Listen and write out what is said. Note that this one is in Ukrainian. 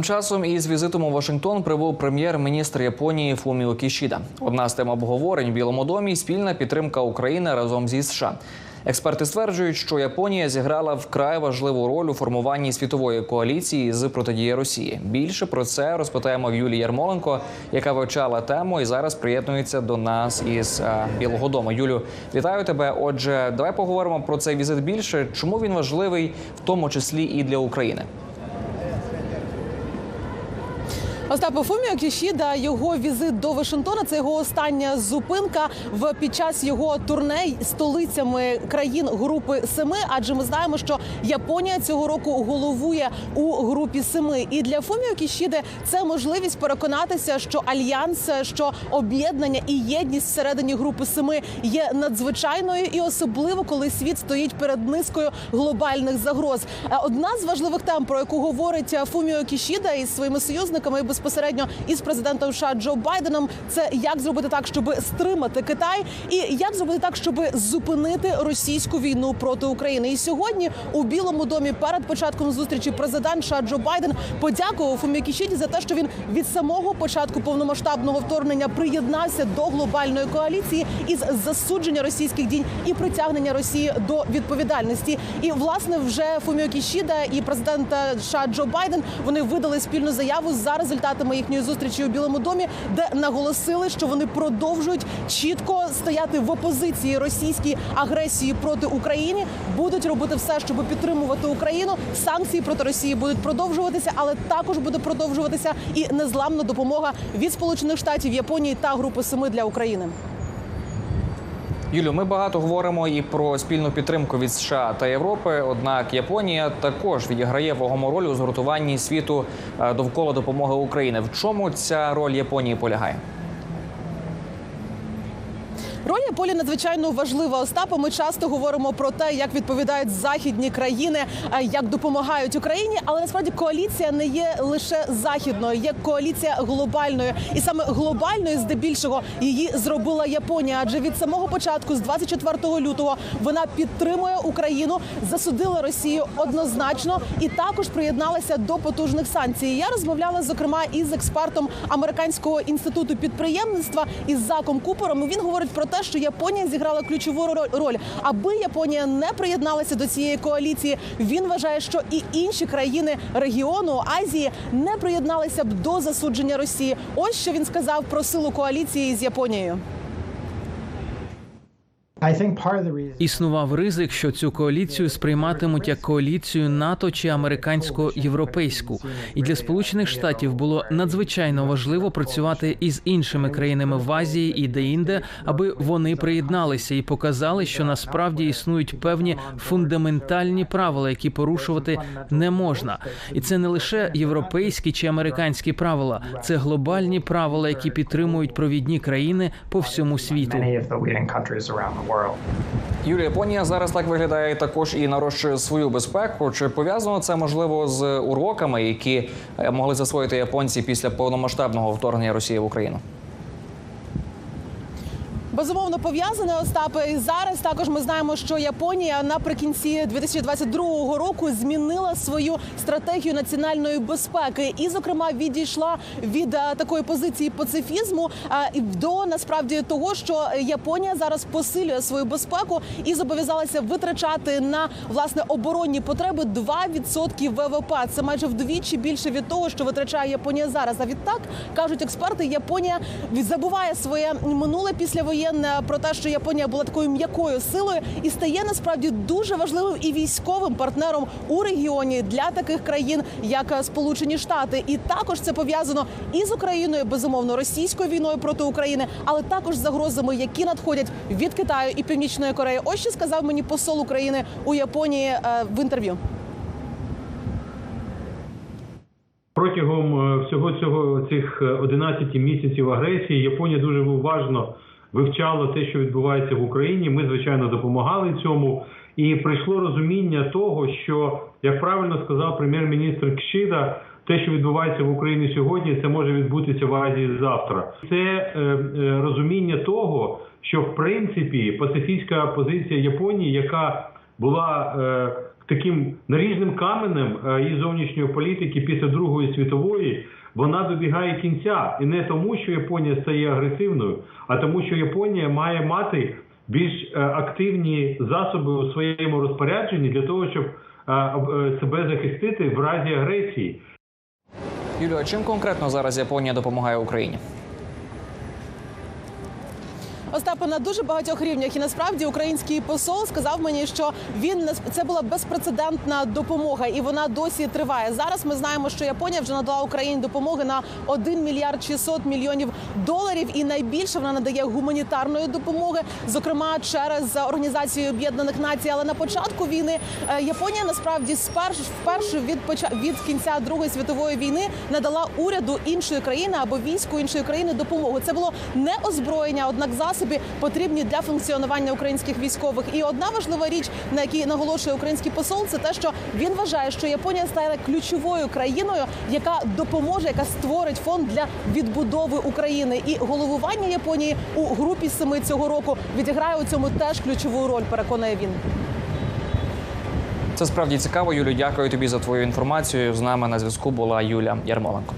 Тим часом із візитом у Вашингтон прибув прем'єр-міністр Японії Фуміо Кішіда. Одна з тем обговорень в Білому домі спільна підтримка України разом зі США. Експерти стверджують, що Японія зіграла вкрай важливу роль у формуванні світової коаліції з протидії Росії. Більше про це розпитаємо в Юлії Ярмоленко, яка вивчала тему і зараз приєднується до нас із е, Білого Дому. Юлю, вітаю тебе. Отже, давай поговоримо про цей візит більше. Чому він важливий, в тому числі і для України. Остапа Фуміо Кішіда, його візит до Вашингтона. Це його остання зупинка в під час його турне столицями країн групи семи. Адже ми знаємо, що Японія цього року головує у групі семи. І для Фуміо Кішіди це можливість переконатися, що альянс, що об'єднання і єдність всередині групи семи є надзвичайною, і особливо коли світ стоїть перед низкою глобальних загроз. Е, Одна з важливих тем, про яку говорить Фуміо Кішіда із своїми союзниками і безпосередньо із президентом США Джо Байденом, це як зробити так, щоб стримати Китай, і як зробити так, щоб зупинити російську війну проти України. І сьогодні у Білому домі перед початком зустрічі президент США Джо Байден подякував Фуміо Кішіді за те, що він від самого початку повномасштабного вторгнення приєднався до глобальної коаліції із засудження російських дій і притягнення Росії до відповідальності. І власне вже Фуміо Кішіда і президент США Джо Байден вони видали спільну заяву за результатами їхньої зустрічі у Білому домі, де наголосили, що вони продовжують чітко стояти в опозиції російській агресії проти України, будуть робити все, щоб підтримувати Україну. Санкції проти Росії будуть продовжуватися, але також буде продовжуватися і незламна допомога від Сполучених Штатів, Японії та Групи Семи для України. Юлю, ми багато говоримо і про спільну підтримку від США та Європи. Однак Японія також відіграє вагому роль у згуртуванні світу е, довкола допомоги України. В чому ця роль Японії полягає? Роль Яполі надзвичайно важлива. Остапа. Ми часто говоримо про те, як відповідають західні країни, е, як допомагають Україні. Але насправді коаліція не є лише західною, є коаліція глобальною, і саме глобальною, здебільшого, її зробила Японія. Адже від самого початку, з 24 лютого, вона підтримує Україну, засудила Росію однозначно і також приєдналася до потужних санкцій. Я розмовляла зокрема із експертом американського інституту підприємництва із Заком Купером. Він говорить про те, що Японія зіграла ключову ро- роль. Аби Японія не приєдналася до цієї коаліції, він вважає, що і інші країни регіону Азії не приєдналися б до засудження Росії. Ось що він сказав про силу коаліції з Японією. Існував ризик, що цю коаліцію сприйматимуть як коаліцію НАТО чи американсько-європейську, і для сполучених штатів було надзвичайно важливо працювати із іншими країнами в Азії і де-інде, аби вони приєдналися і показали, що насправді існують певні фундаментальні правила, які порушувати не можна. І це не лише європейські чи американські правила, це глобальні правила, які підтримують провідні країни по всьому світу. World. Юлія, Японія зараз так виглядає також і нарощує свою безпеку. Чи пов'язано це можливо з уроками, які е, могли засвоїти японці після повномасштабного вторгнення Росії в Україну? Безумовно пов'язане Остапе. І зараз також ми знаємо, що Японія наприкінці 2022 року змінила свою стратегію національної безпеки, і, зокрема, відійшла від е, такої позиції пацифізму е, до насправді того, що Японія зараз посилює свою безпеку і зобов'язалася витрачати на власне оборонні потреби 2% ВВП. Це майже вдвічі більше від того, що витрачає Японія зараз. А відтак кажуть експерти, Японія забуває своє минуле післявоєнне про те, що Японія була такою м'якою силою і стає насправді дуже важливим і військовим партнером у регіоні для таких країн, як е, Сполучені Штати. І також це пов'язано і з Україною, безумовно, російською війною проти України, але також загрозами, які надходять від Китаю і Північної Кореї. Ось що сказав мені посол України у Японії е, в інтерв'ю. Протягом е, всього цього цих е, 11 місяців агресії Японія дуже уважно вивчала те, що відбувається в Україні. Ми звичайно допомагали цьому, і прийшло розуміння того, що як правильно сказав прем'єр-міністр Кшида, те, що відбувається в Україні сьогодні, це може відбутися в Азії завтра. Це е, е, розуміння того, що в принципі пацифістська позиція Японії, яка була е, таким наріжним каменем е, і зовнішньої політики після Другої світової. Вона добігає кінця, і не тому, що Японія стає агресивною, а тому, що Японія має мати більш е, активні засоби у своєму розпорядженні для того, щоб себе захистити в разі агресії. Юлію, а чим конкретно зараз Японія допомагає Україні? Остапе на дуже багатьох рівнях, і насправді український посол сказав мені, що він це була безпрецедентна допомога, і вона досі триває. Зараз ми знаємо, що Японія вже надала Україні допомоги на 1 мільярд 600 мільйонів доларів, і найбільше вона надає гуманітарної допомоги, зокрема через організацію Об'єднаних Націй. Але на початку війни е, Японія насправді сперш вперше від від кінця Другої світової війни надала уряду іншої країни або війську іншої країни допомогу. Це було не озброєння, однак засоби потрібні для функціонування українських військових. І одна важлива річ, на якій наголошує український посол, це те, що він вважає, що Японія стане ключовою країною, яка допоможе, яка створить фонд для відбудови України. І головування Японії у групі семи цього року відіграє у цьому теж ключову роль. Переконує він. Це справді цікаво. Юлю, дякую тобі за твою інформацію. З нами на зв'язку була Юля Ярмоленко.